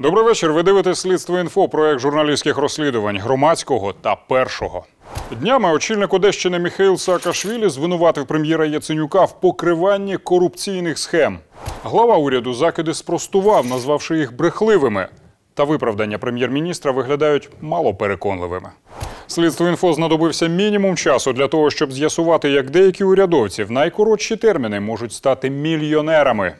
Добрий вечір. Ви дивитесь слідство інфо, проект журналістських розслідувань громадського та першого. Днями очільник Одещини Міхаїл Саакашвілі звинуватив прем'єра Яценюка в покриванні корупційних схем. Глава уряду закиди спростував, назвавши їх брехливими. Та виправдання прем'єр-міністра виглядають малопереконливими. Слідство інфо знадобився мінімум часу для того, щоб з'ясувати, як деякі урядовці в найкоротші терміни можуть стати мільйонерами.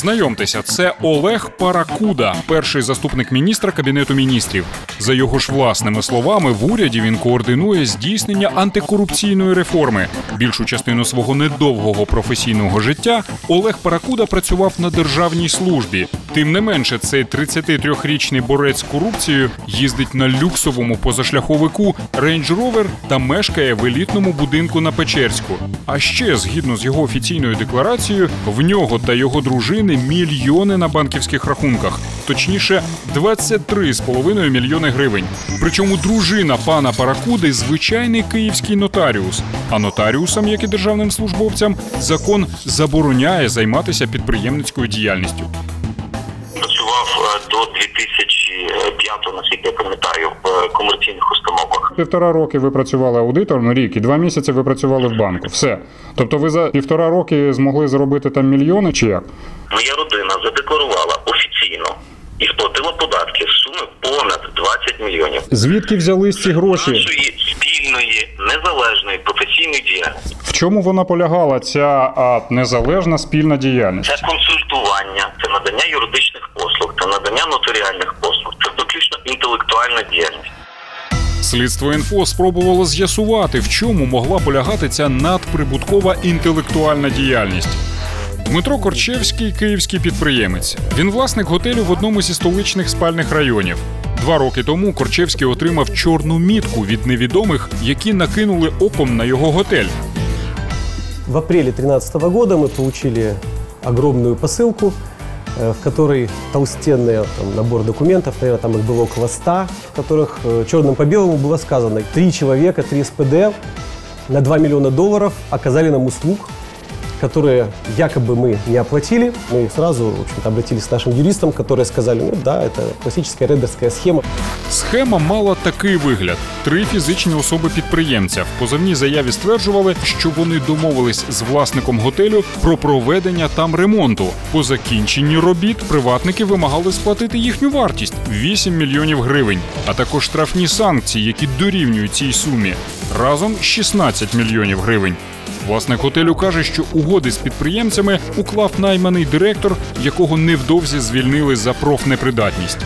Знайомтеся, це Олег Паракуда, перший заступник міністра кабінету міністрів. За його ж власними словами, в уряді він координує здійснення антикорупційної реформи. Більшу частину свого недовгого професійного життя Олег Паракуда працював на державній службі. Тим не менше, цей 33-річний борець з корупцією їздить на люксовому позашляховику Range Rover та мешкає в елітному будинку на Печерську. А ще, згідно з його офіційною декларацією, в нього та його дружини мільйони на банківських рахунках, точніше, 23,5 мільйони гривень. Причому дружина пана Паракуди звичайний київський нотаріус. А нотаріусам, як і державним службовцям, закон забороняє займатися підприємницькою діяльністю. працював е, до 2005-го, наскільки я пам'ятаю, в е, комерційних установах. Півтора роки ви працювали аудитором рік, і два місяці ви працювали в банку. Все. Тобто ви за півтора роки змогли заробити там мільйони чи як? Моя родина задекларувала офіційно і сплатила податки в суми понад 20 мільйонів Звідки взялись ці гроші? нашої спільної незалежної професійної діяльності. В чому вона полягала, ця а, незалежна спільна діяльність? Це консультування, це надання юридичних послуг, це надання нотаріальних послуг, це виключно інтелектуальна діяльність. Слідство інфо спробувало з'ясувати, в чому могла полягати ця надприбуткова інтелектуальна діяльність. Дмитро Корчевський київський підприємець. Він власник готелю в одному зі столичних спальних районів. Два роки тому Корчевський отримав чорну мітку від невідомих, які накинули оком на його готель. В апреле 2013 года мы получили огромную посылку, э, в которой толстенный там, набор документов, наверное, там их было около 100, в которых э, черным по белому было сказано, три человека, три СПД на 2 миллиона долларов оказали нам услуг, которые якобы мы не оплатили. Мы сразу, в общем-то, обратились к нашим юристам, которые сказали, ну да, это классическая рейдерская схема. Схема мала такий вигляд: три фізичні особи-підприємця в позовній заяві стверджували, що вони домовились з власником готелю про проведення там ремонту. По закінченні робіт приватники вимагали сплатити їхню вартість 8 мільйонів гривень, а також штрафні санкції, які дорівнюють цій сумі. Разом 16 мільйонів гривень. Власник готелю каже, що угоди з підприємцями уклав найманий директор, якого невдовзі звільнили за профнепридатність.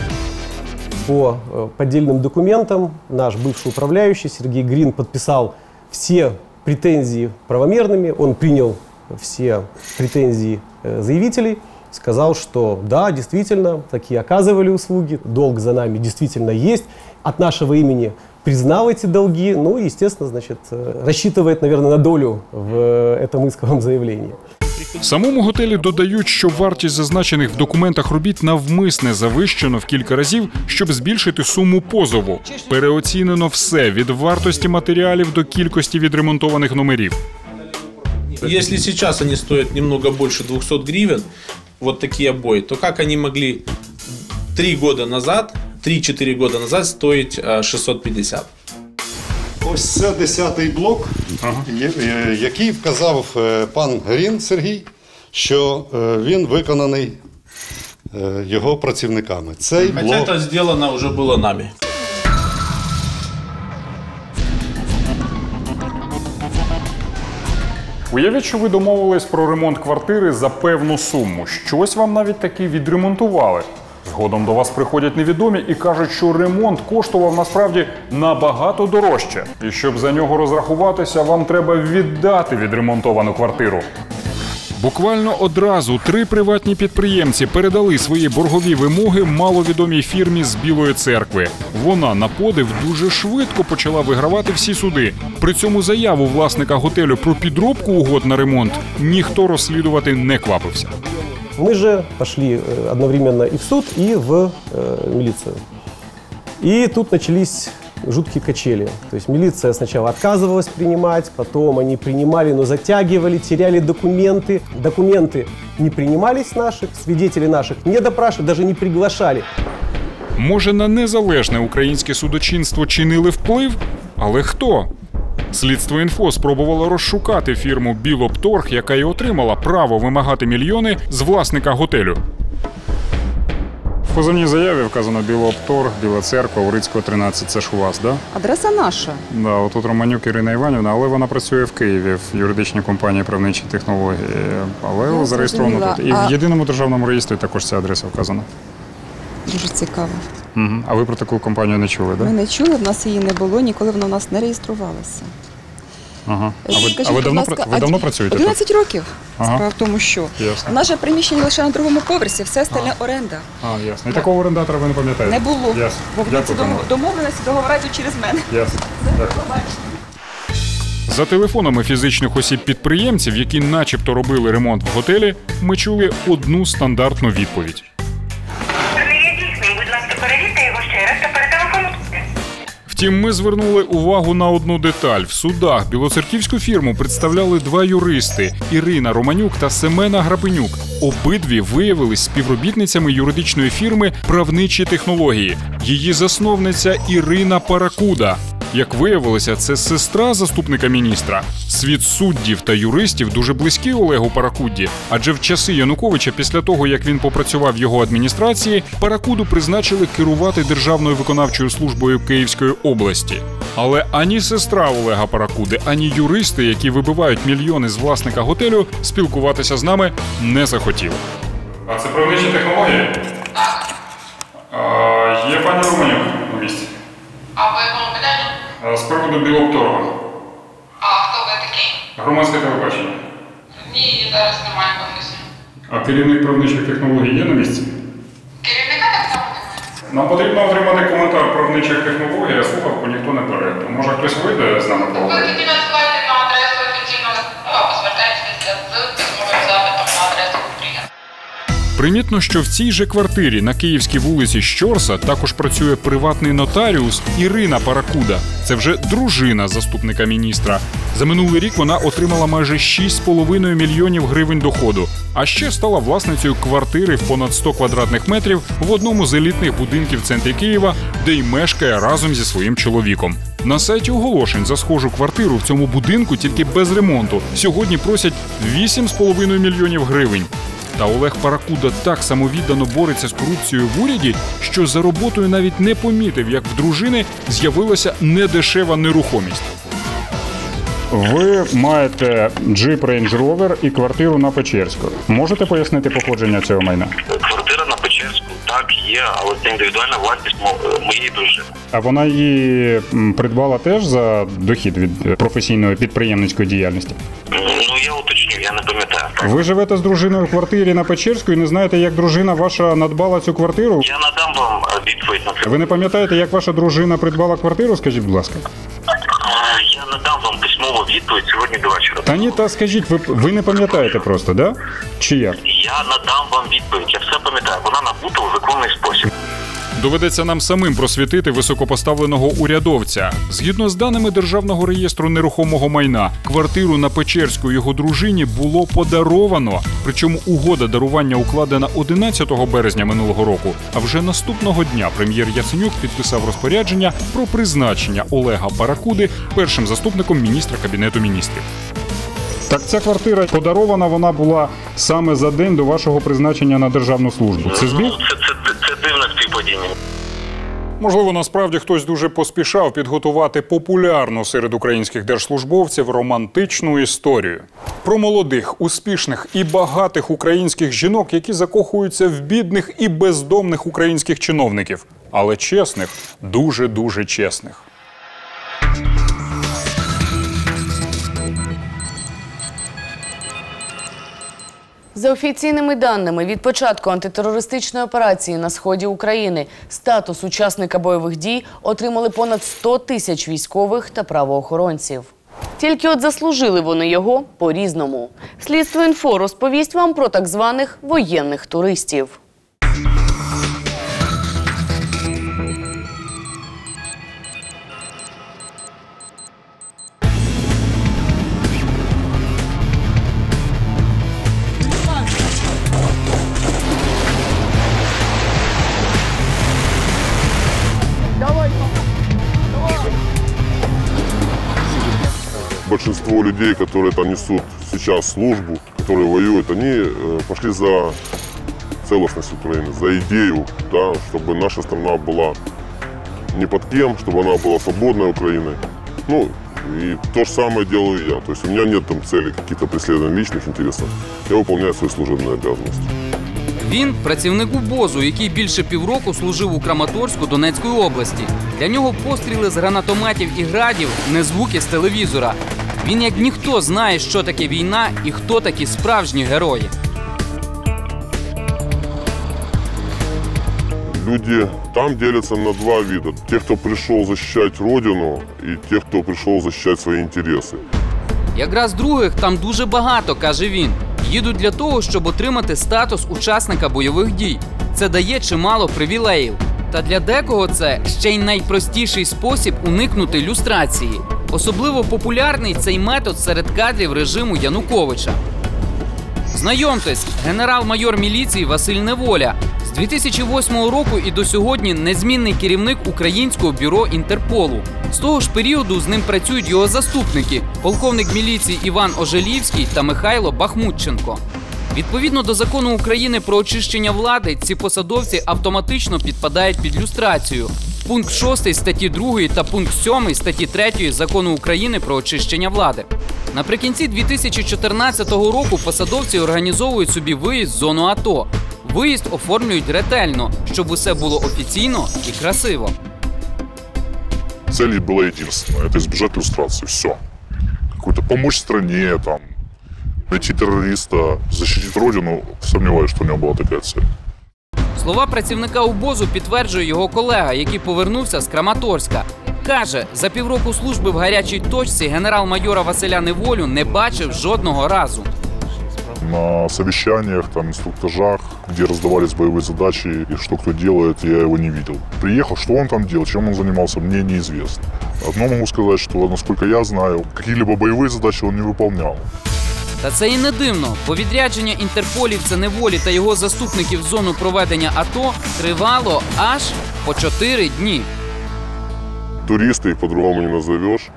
По э, поддельным документам наш бывший управляющий Сергей Грин подписал все претензии правомерными. Он принял все претензии э, заявителей, сказал, что да, действительно, такие оказывали услуги, долг за нами действительно есть. От нашего имени признал эти долги, ну и, естественно, значит, э, рассчитывает, наверное, на долю в э, этом исковом заявлении. Самому готелі додають, що вартість зазначених в документах робіт навмисне завищено в кілька разів, щоб збільшити суму позову. Переоцінено все від вартості матеріалів до кількості відремонтованих номерів. Если сейчас они стоят немного больше 200 гривен, вот такие обои, то как они могли 3 года назад, 3-4 года назад стоить э, 650? Ось це 10-й блок, є- е, який вказав е, пан Грін Сергій, що е, він виконаний е, його працівниками. Цей Хотя блок это сделано уже было нами. Уявіть, що ви домовились про ремонт квартири за певну суму. Щось вам навіть таки відремонтували. Згодом до вас приходять невідомі і кажуть, що ремонт коштував насправді набагато дорожче. І щоб за нього розрахуватися, вам треба віддати відремонтовану квартиру. Буквально одразу три приватні підприємці передали свої боргові вимоги маловідомій фірмі з Білої церкви. Вона на подив дуже швидко почала вигравати всі суди. При цьому заяву власника готелю про підробку угод на ремонт ніхто розслідувати не квапився. Мы же пошли э, одновременно и в суд, и в э, милицию. И тут начались жуткие качели. То есть милиция сначала отказывалась принимать, потом они принимали, но затягивали, теряли документы. Документы не принимались наших, свидетелей наших не допрашивали, даже не приглашали. Може, на незалежне українське судочинство чинили вплив? Але хто? Слідство інфо спробувало розшукати фірму Білопторг, яка й отримала право вимагати мільйони з власника готелю. В позовній заяві вказано Білопторг, Біла церква, Урицького 13. Це ж у вас, да? Адреса наша. Да, отут Романюк Ірина Іванівна, але вона працює в Києві в юридичній компанії правничі технології. Але Я зареєстровано зрозуміла. тут. І А- в єдиному державному реєстрі також ця адреса вказана. Дуже цікаво. Угу. А ви про таку компанію не чули, так? Ми не чули, в нас її не було, ніколи вона у нас не реєструвалася. Ага. А ви, Скажіть, а ви давно, ласка, ви давно працюєте? тут? 11 років. Ага. Справа в тому, що Ясно. наше приміщення лише на другому поверсі, все остальне оренда. А, ясно. І такого орендатора ви не пам'ятаєте? Не було. Ясно. Бо Дякую, домовленості договори йдуть через мене. Ясно. Дякую. За телефонами фізичних осіб-підприємців, які начебто робили ремонт в готелі, ми чули одну стандартну відповідь. Втім, ми звернули увагу на одну деталь. В судах білоцерківську фірму представляли два юристи Ірина Романюк та Семена Грабенюк. Обидві виявились співробітницями юридичної фірми Правничі технології. Її засновниця Ірина Паракуда. Як виявилося, це сестра заступника міністра. Світ суддів та юристів дуже близький Олегу Паракудді, адже в часи Януковича, після того як він попрацював в його адміністрації, Паракуду призначили керувати державною виконавчою службою Київської області. Але ані сестра Олега Паракуди, ані юристи, які вибивають мільйони з власника готелю, спілкуватися з нами не захотіли. А це правничі технології? Є пані Романюк на місці. А питанню? З приводу білопторга. А хто ви такий? Громадське телебачення. Ні, зараз немає в офісі. А керівник правничих технологій є на місці? Керівника так само немає. Нам потрібно отримати коментар правничих технологій, а слухавку ніхто не бере. Може хтось вийде з нами поговорити? Примітно, що в цій же квартирі на київській вулиці Щорса також працює приватний нотаріус Ірина Паракуда. Це вже дружина заступника міністра. За минулий рік вона отримала майже 6,5 мільйонів гривень доходу. А ще стала власницею квартири в понад 100 квадратних метрів в одному з елітних будинків в центрі Києва, де й мешкає разом зі своїм чоловіком. На сайті оголошень за схожу квартиру в цьому будинку тільки без ремонту сьогодні просять 8,5 мільйонів гривень. Та Олег Паракуда так самовіддано бореться з корупцією в уряді, що за роботою навіть не помітив, як в дружини з'явилася недешева нерухомість. Ви маєте джип Range Rover і квартиру на Печерську. Можете пояснити походження цього майна? Є, але це індивідуальна власність мо- моєї дружини. А вона її придбала теж за дохід від е, професійної підприємницької діяльності. Ну я уточню, я не пам'ятаю. Ви живете з дружиною в квартирі на Печерську і не знаєте, як дружина ваша надбала цю квартиру? Я надам вам е, відповідь на це. Ви не пам'ятаєте, як ваша дружина придбала квартиру? Скажіть, будь ласка. Е, Я надам вам письмову відповідь сьогодні до вечора. Та ні, та скажіть, ви, ви не пам'ятаєте просто, да? Чи як? Я надам вам відповідь. Я все пам'ятаю. Вона набута у законний спосіб. Доведеться нам самим просвітити високопоставленого урядовця. Згідно з даними Державного реєстру нерухомого майна, квартиру на Печерську його дружині було подаровано. Причому угода дарування укладена 11 березня минулого року. А вже наступного дня прем'єр Яценюк підписав розпорядження про призначення Олега Паракуди першим заступником міністра кабінету міністрів. Так ця квартира подарована вона була саме за день до вашого призначення на державну службу. Це збіг? Це, це, це. Можливо, насправді хтось дуже поспішав підготувати популярну серед українських держслужбовців романтичну історію про молодих, успішних і багатих українських жінок, які закохуються в бідних і бездомних українських чиновників, але чесних, дуже дуже чесних. За офіційними даними, від початку антитерористичної операції на сході України статус учасника бойових дій отримали понад 100 тисяч військових та правоохоронців. Тільки от заслужили вони його по-різному. Слідство інфо розповість вам про так званих воєнних туристів. большинство людей, которые там несут сейчас службу, которые воюют, они э, пошли за целостность Украины, за идею, да, чтобы наша страна была не под кем, чтобы она была свободной Украиной. Ну, и то же самое делаю я. То есть у меня нет там цели каких-то преследований личных интересов. Я выполняю свои служебные обязанности. Він працівник УБОЗу, який більше півроку служив у Краматорську Донецької області. Для нього постріли з гранатометів і градів не звуки з телевізора. Він як ніхто знає, що таке війна і хто такі справжні герої. Люди там делятся на два вида. Те, кто пришел защищать Родину, и те, кто пришел защищать свои интересы. Якраз других там дуже багато, каже він. Їдуть для того, щоб отримати статус учасника бойових дій. Це дає чимало привілеїв. Та для декого це ще й найпростіший спосіб уникнути люстрації. Особливо популярний цей метод серед кадрів режиму Януковича. Знайомтесь, генерал-майор міліції Василь Неволя. З 2008 року і до сьогодні незмінний керівник українського бюро Інтерполу. З того ж періоду з ним працюють його заступники, полковник міліції Іван Ожелівський та Михайло Бахмутченко. Відповідно до закону України про очищення влади, ці посадовці автоматично підпадають під люстрацію Пункт 6 статті 2 та пункт 7 статті 3 закону України про очищення влади. Наприкінці 2014 року посадовці організовують собі виїзд в зону АТО. Виїзд оформлюють ретельно, щоб усе було офіційно і красиво. Цель была единственная – это избежать иллюстрации. Все. Какую-то помочь стране, там, найти террориста, защитить родину. Сомневаюсь, что у него была такая цель. Слова працівника УБОЗу підтверджує його колега, який повернувся з Краматорська. Каже, за півроку служби в гарячій точці генерал-майора Василя Неволю не бачив жодного разу. На совещаниях, там, инструктажах, где раздавались боевые задачи и что кто делает, я его не видел. Приехал, что он там делал, чем он занимался, мне неизвестно. Одно могу сказать, что, насколько я знаю, какие-либо боевые задачи он не выполнял. Та це і не дивно, бо відрядження інтерполівця неволі та його заступників в зону проведення АТО тривало аж по 4 дні. Туристы, их по-другому не назовешь,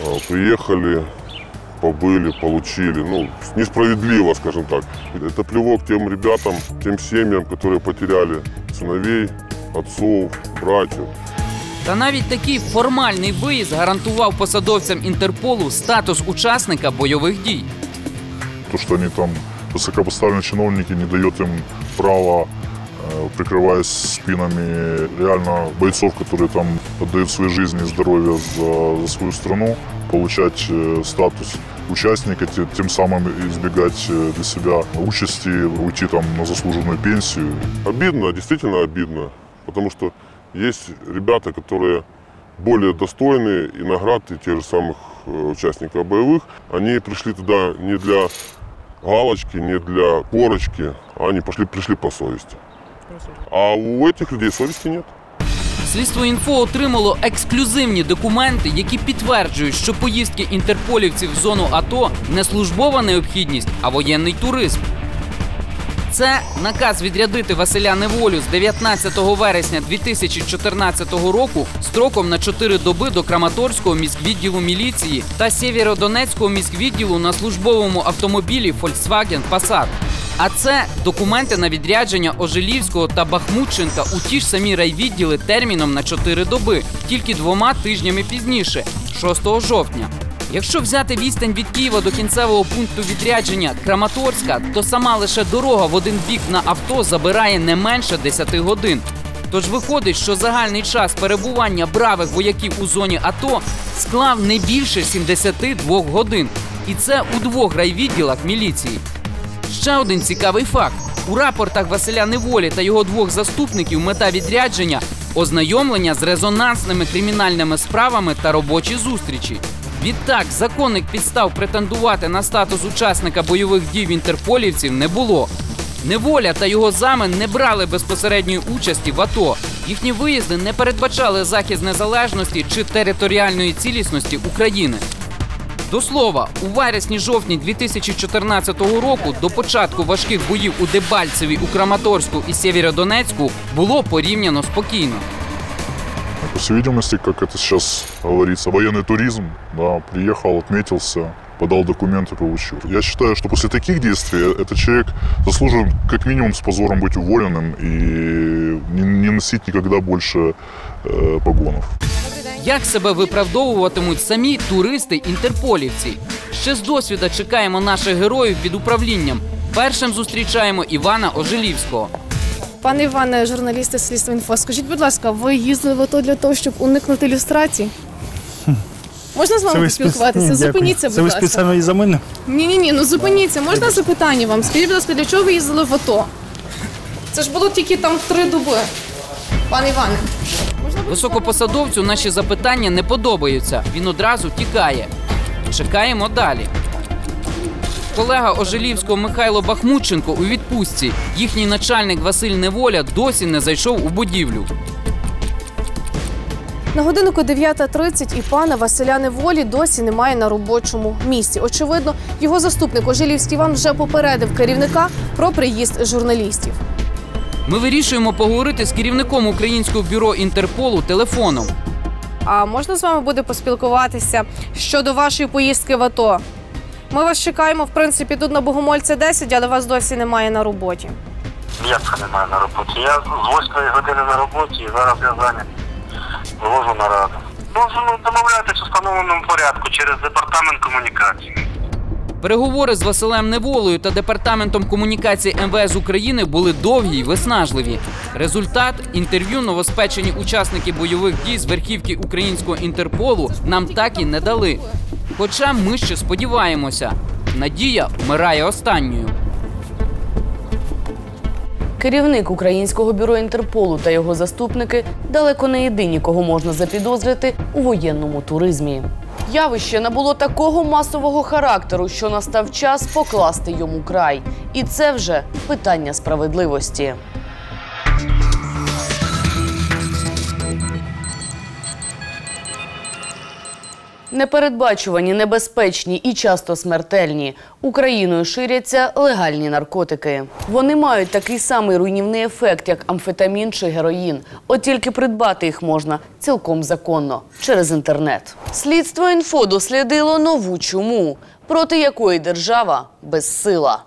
а, приехали, побыли, получили. Ну, несправедливо, скажем так. Это плевок тем ребятам, тем семьям, которые потеряли сыновей, отцов, братьев. Та навіть такий формальний виїзд гарантував посадовцям Інтерполу статус учасника бойових дій. То, что они там высокопоставленные чиновники не дает им права, э, прикрываясь спинами реально бойцов, которые там отдают свои жизни и здоровье за, за свою страну, получать э, статус участника, те- тем самым избегать э, для себя участи, уйти там на заслуженную пенсию. Обидно, действительно обидно, потому что есть ребята, которые более достойные и наград и тех же самых участников боевых. Они пришли туда не для галочки, не для корочки, они пошли, пришли по совести. А у этих людей совести нет. Слідство інфо отримало ексклюзивні документи, які підтверджують, що поїздки інтерполівців в зону АТО не службова необхідність, а воєнний туризм. Це наказ відрядити Василя Неволю з 19 вересня 2014 року строком на 4 доби до Краматорського міськвідділу міліції та Сєвєродонецького міськвідділу на службовому автомобілі Volkswagen Passat. А це документи на відрядження Ожелівського та Бахмутченка у ті ж самі райвідділи терміном на 4 доби, тільки двома тижнями пізніше, 6 жовтня. Якщо взяти відстань від Києва до кінцевого пункту відрядження Краматорська, то сама лише дорога в один бік на авто забирає не менше 10 годин. Тож виходить, що загальний час перебування бравих вояків у зоні АТО склав не більше 72 годин. І це у двох райвідділах міліції. Ще один цікавий факт: у рапортах Василя Неволі та його двох заступників мета відрядження ознайомлення з резонансними кримінальними справами та робочі зустрічі. Відтак, законних підстав претендувати на статус учасника бойових дій в інтерполівців не було. Неволя та його зами не брали безпосередньої участі в АТО. Їхні виїзди не передбачали захист незалежності чи територіальної цілісності України. До слова, у вересні-жовтні 2014 року до початку важких боїв у Дебальцеві, у Краматорську і Сєвєродонецьку було порівняно спокійно По всей видимости, как это сейчас говорится, военный туризм, да, приехал, отметился, подал документы, получил. Я считаю, что после таких действий этот человек заслуживает как минимум с позором быть уволенным и не, не носить никогда больше э, погонов. Як себе виправдовуватимуть самі туристи-інтерполівці? Ще з досвіда чекаємо наших героїв під управлінням. Першим зустрічаємо Івана Ожелівського. Пане Іване, журналісти слідства інфо, скажіть, будь ласка, ви їздили в АТО для того, щоб уникнути люстрації? Можна з вами поспілкуватися? Зупиніться, Це будь ви спеціально із-за мене? Ні, ні, ні, ну зупиніться. Можна запитання вам? Скажіть, будь ласка, для чого ви їздили в АТО? Це ж було тільки там три доби. Пане Іване. Високопосадовцю наші запитання не подобаються. Він одразу тікає. Чекаємо далі. Колега Ожелівського Михайло Бахмутченко у відпустці. Їхній начальник Василь Неволя досі не зайшов у будівлю. На годиннику 9.30 і пана Василя Неволі досі немає на робочому місці. Очевидно, його заступник Ожилівський Іван вже попередив керівника про приїзд журналістів. Ми вирішуємо поговорити з керівником українського бюро Інтерполу телефоном. А можна з вами буде поспілкуватися щодо вашої поїздки в АТО? Ми вас чекаємо, в принципі, тут на Богомольці 10, але вас досі немає на роботі. Як це немає на роботі? Я з 8 години на роботі і зараз я зайнятий. Вивожу нараду. Можемо домовлятися в встановленому порядку через департамент комунікації. Переговори з Василем Неволою та департаментом комунікації МВС України були довгі й виснажливі. Результат інтерв'ю новоспечені учасники бойових дій з верхівки українського інтерполу нам так і не дали. Хоча ми ще сподіваємося, надія вмирає останньою. Керівник українського бюро Інтерполу та його заступники далеко не єдині, кого можна запідозрити у воєнному туризмі. Явище набуло такого масового характеру, що настав час покласти йому край. І це вже питання справедливості. Непередбачувані, небезпечні і часто смертельні. Україною ширяться легальні наркотики. Вони мають такий самий руйнівний ефект, як амфетамін чи героїн. От тільки придбати їх можна цілком законно через інтернет. Слідство інфо дослідило нову чуму, проти якої держава безсила.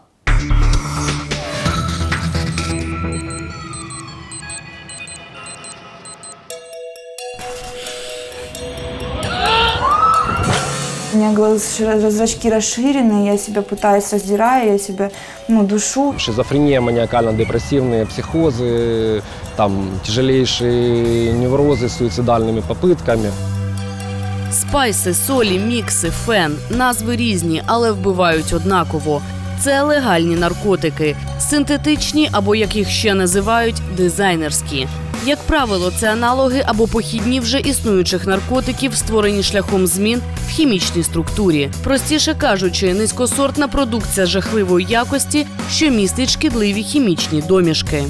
У меня глаз, зрачки расширены, я себя пытаюсь раздираю, я себя ну, душу. Шизофрения, маниакально-депрессивные психозы, там тяжелейшие неврозы с суицидальными попытками. Спайси, солі, мікси, фен назви різні, але вбивають однаково. Це легальні наркотики, синтетичні або як їх ще називають дизайнерські. Як правило, це аналоги або похідні вже існуючих наркотиків, створені шляхом змін в хімічній структурі. Простіше кажучи, низькосортна продукція жахливої якості, що містить шкідливі хімічні домішки.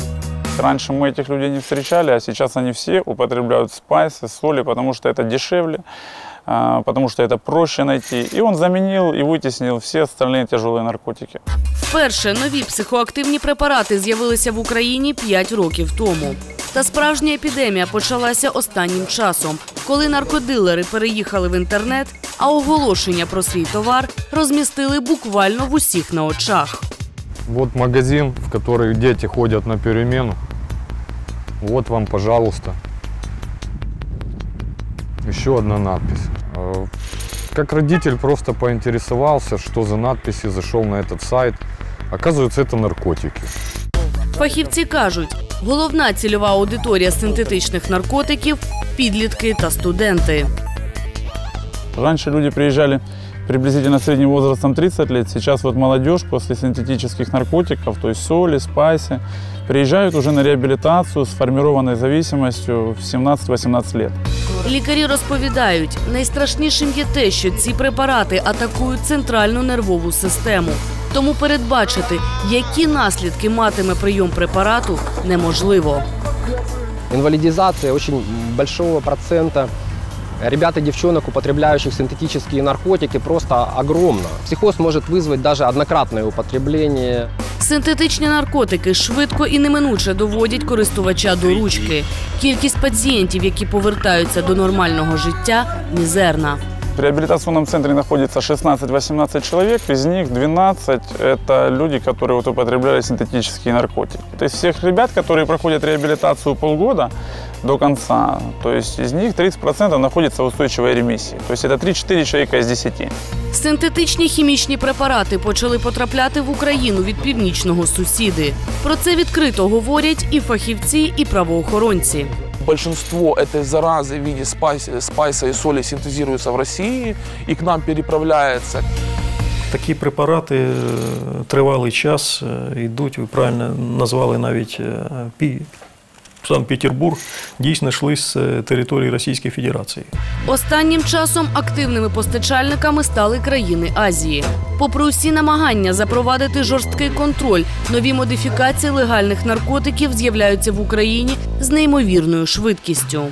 Раньше мы этих людей не встречали, а сейчас они все употребляют спайсы, соли, потому что это дешевле, а, потому что это проще найти. И он заменил и вытеснил все остальные тяжелые наркотики. Вперше нові психоактивні препарати з'явилися в Україні 5 років тому. Та справжня епідемія почалася останнім часом, коли наркодилери переїхали в інтернет, а оголошення про свій товар розмістили буквально в усіх на очах. Вот магазин, в который дети ходят на перемену. Вот вам, пожалуйста. Еще одна надпись. Э, Как родитель просто поинтересовался, что за надписи, зашел на этот сайт. Оказывается, это наркотики. Фахівці кажуть, головна цільова аудиторія синтетичних наркотиків підлітки та студенти. Раньше люди приезжали приблизительно средним возрастом 30 лет. Сейчас вот молодежь после синтетических наркотиков, то есть соли, спайси, приезжают уже на реабилитацию с формированной зависимостью в 17-18 лет. Лікарі розповідають, найстрашнішим є те, що ці препарати атакують центральну нервову систему. Тому передбачити, які наслідки матиме прийом препарату, неможливо. Инвалидизация очень большого процента ребят и девчонок, употребляющих синтетические наркотики, просто огромна. Психоз может вызвать даже однократное употребление. Синтетичні наркотики швидко і неминуче доводять користувача до ручки. Кількість пацієнтів, які повертаються до нормального життя, мізерна. В реабилитационном центре находится 16-18 человек, из них 12 – это люди, которые вот употребляли синтетические наркотики. То есть всех ребят, которые проходят реабилитацию полгода до конца, то есть из них 30% находится в устойчивой ремиссии. То есть это 3-4 человека из 10. Синтетичні хімічні препарати почали потрапляти в Україну від північного сусіди. Про це відкрито говорять і фахівці, і правоохоронці. Большинство этой заразы в виде спайса, спайса и соли синтезируется в России и к нам переправляется. Такі препарати е, тривалий час йдуть, ви правильно назвали навіть Санкт-Петербург, дійсно йшли з е, території Російської Федерації. Останнім часом активними постачальниками стали країни Азії. Попри усі намагання запровадити жорсткий контроль, нові модифікації легальних наркотиків з'являються в Україні з неймовірною швидкістю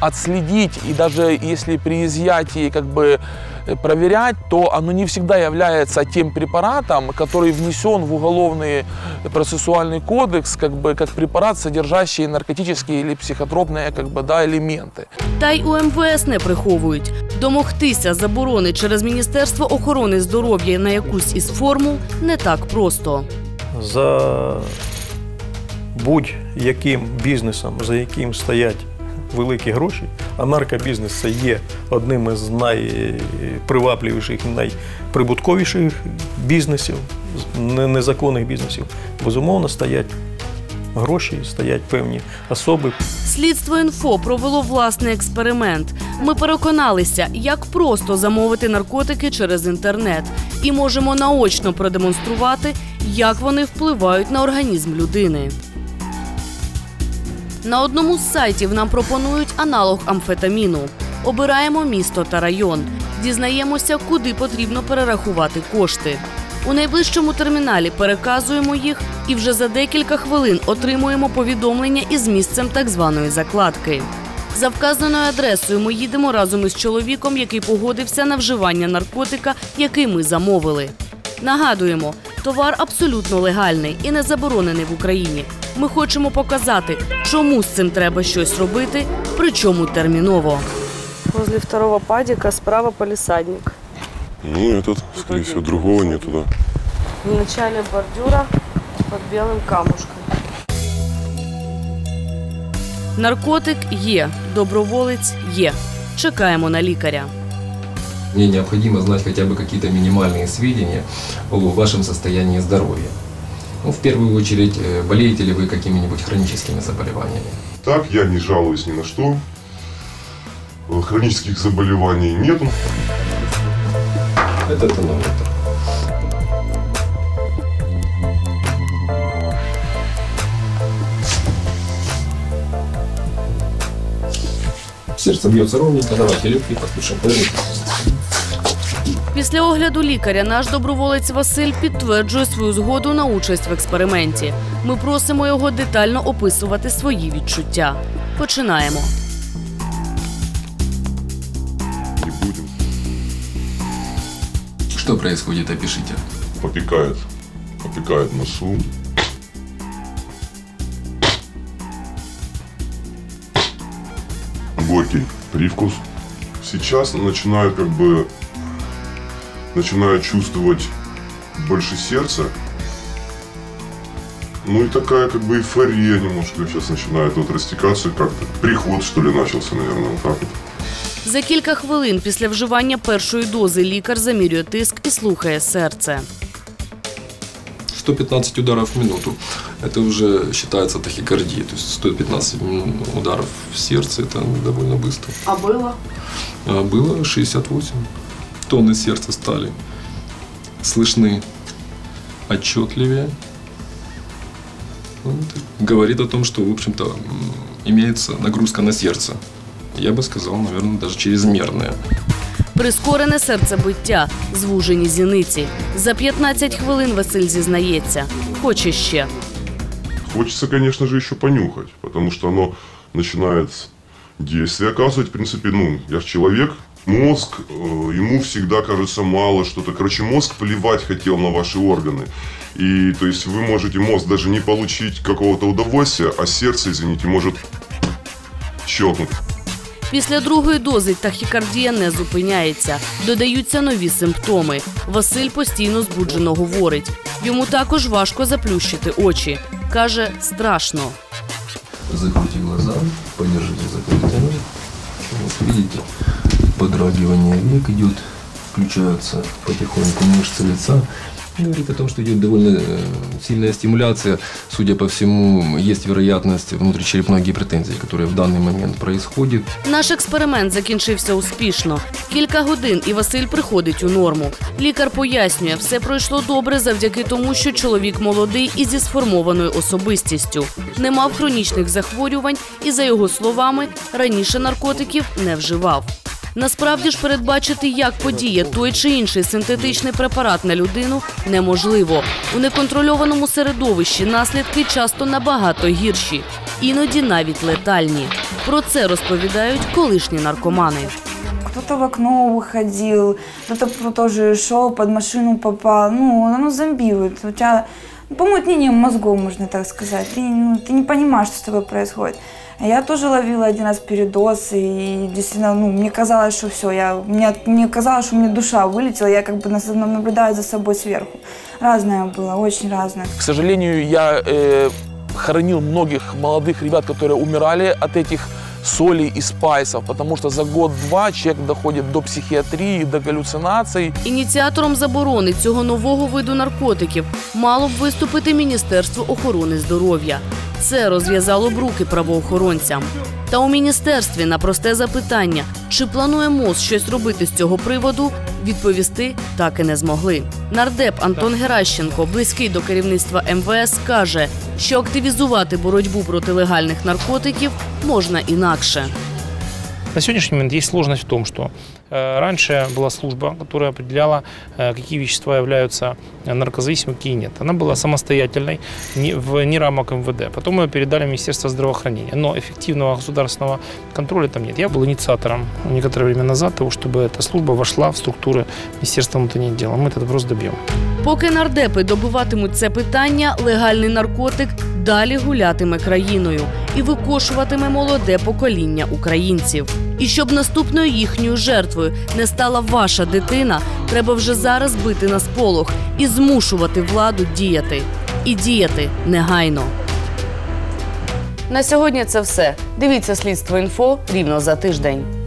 Отследить и даже если при изъятии как бы э, проверять, то оно не всегда является тем препаратом, который внесен в уголовный процессуальный кодекс, как бы как препарат, содержащий наркотические или психотропные как бы, да, элементы. Та й у МВС не приховують. Домогтися заборони через Міністерство охорони здоров'я на якусь із формул не так просто. За будь-яким бізнесом, за яким стоять великі гроші, а наркобізнес це є одним із найпривабливіших, найприбутковіших бізнесів, незаконних бізнесів. Безумовно, стоять гроші, стоять певні особи, Слідство інфо провело власний експеримент. Ми переконалися, як просто замовити наркотики через інтернет, і можемо наочно продемонструвати, як вони впливають на організм людини. На одному з сайтів нам пропонують аналог амфетаміну. Обираємо місто та район. Дізнаємося, куди потрібно перерахувати кошти. У найближчому терміналі переказуємо їх і вже за декілька хвилин отримуємо повідомлення із місцем так званої закладки. За вказаною адресою ми їдемо разом із чоловіком, який погодився на вживання наркотика, який ми замовили. Нагадуємо, товар абсолютно легальний і не заборонений в Україні. Ми хочемо показати, чому з цим треба щось робити, причому терміново. Возле второго падика справа полисадник. Ну, этот, скорее всего, другого нету, да. В начале бордюра под белым камушком. Наркотик є, доброволець є. Чекаємо на лікаря. Мне необходимо знать хотя бы какие-то минимальные сведения о вашем состоянии здоровья. Ну, в первую очередь, э, болеете ли вы какими-нибудь хроническими заболеваниями? Так, я не жалуюсь ни на что. Хронических заболеваний нету. Это тонометр. Сердце бьется ровненько. Давайте легкие послушаем. Повернитесь. Після огляду лікаря наш доброволець Василь підтверджує свою згоду на участь в експерименті. Ми просимо його детально описувати свої відчуття. Починаємо. Что происходит? Опишите. Попекает. Попекает носу. Горький привкус. Сейчас начинаю как бы начинаю чувствовать больше сердца. Ну и такая как бы эйфория немножко сейчас начинает вот растекаться как-то. Приход что ли начался, наверное, вот так вот. За кілька хвилин після вживання першої дози лікар замірює тиск і слухає серце. 115 ударов в минуту. Это уже считается тахикардией. То есть 115 мин- ударов в сердце, это довольно быстро. А было? А было 68. стоны сердца стали слышны отчетливее. Вот. Говорит о том, что, в общем-то, м, имеется нагрузка на сердце. Я бы сказал, наверное, даже чрезмерная. Прискорене серцебиття, звужені зіниці. За 15 хвилин Василь зізнається. Хоче ще. Хочется, конечно же, еще понюхать, потому что оно начинает действие оказывать. В принципе, ну, я же человек, мозг, э, ему всегда кажется мало что-то. Короче, мозг плевать хотел на ваши органы. И, то есть, вы можете мозг даже не получить какого-то удовольствия, а сердце, извините, может щелкнуть. Після другої дози тахікардія не зупиняється. Додаються нові симптоми. Василь постійно збуджено говорить. Йому також важко заплющити очі. Каже, страшно. Закройте глаза, подержите закрытыми. Вот видите, подрагивание век идет, включаются потихоньку мышцы лица. Говорит о том, что идет довольно э, сильная стимуляция. Судя по всему, есть вероятность внутричерепной гипертензии, которая в данный момент происходит. Наш експеримент закінчився успішно. Кілька годин і Василь приходить у норму. Лікар пояснює, все пройшло добре завдяки тому, що чоловік молодий і зі сформованою особистістю. Не мав хронічних захворювань і, за його словами, раніше наркотиків не вживав. Насправді ж передбачити, як подіє той чи інший синтетичний препарат на людину, неможливо. У неконтрольованому середовищі наслідки часто набагато гірші, іноді навіть летальні. Про це розповідають колишні наркомани. Кто-то в окно выходил, кто-то про- тоже шел, под машину попал. Ну, оно зомбирует. У тебя ну, помутнение мозгов, можно так сказать. Ты, ну, ты не понимаешь, что с тобой происходит. Я тоже ловила один раз передоз, и действительно, ну, мне казалось, что все, я, мне, мне казалось, что у меня душа вылетела, я как бы наблюдаю за собой сверху. Разное было, очень разное. К сожалению, я э, хоронил многих молодых ребят, которые умирали от этих солей и спайсов, потому что за год-два человек доходит до психиатрии, до галлюцинаций. Ініціатором заборони цього нового виду наркотиків мало б виступити Міністерство охорони здоров'я. Це розв'язало б руки правоохоронцям. Та у міністерстві на просте запитання, чи планує МОЗ щось робити з цього приводу, відповісти так і не змогли. Нардеп Антон Геращенко, близький до керівництва МВС, каже, що активізувати боротьбу проти легальних наркотиків можна інакше. На сьогоднішній момент є сложность в тому, э, раньше была служба, которая определяла, э, какие вещества являются э, наркозависимыми, какие нет. Она была самостоятельной, не, в не рамок МВД. Потом ее передали Министерство здравоохранения. Но эффективного государственного контроля там нет. Я был инициатором некоторое время назад того, чтобы эта служба вошла в структуры Министерства внутренних дел. Мы этот вопрос добьем. Поки нардепи добиватимуть це питання, легальний наркотик далі гулятиме країною і викошуватиме молоде покоління українців. І щоб наступною їхньою жертвою не стала ваша дитина, треба вже зараз бити на сполох і змушувати владу діяти. І діяти негайно. На сьогодні це все. Дивіться слідство інфо рівно за тиждень.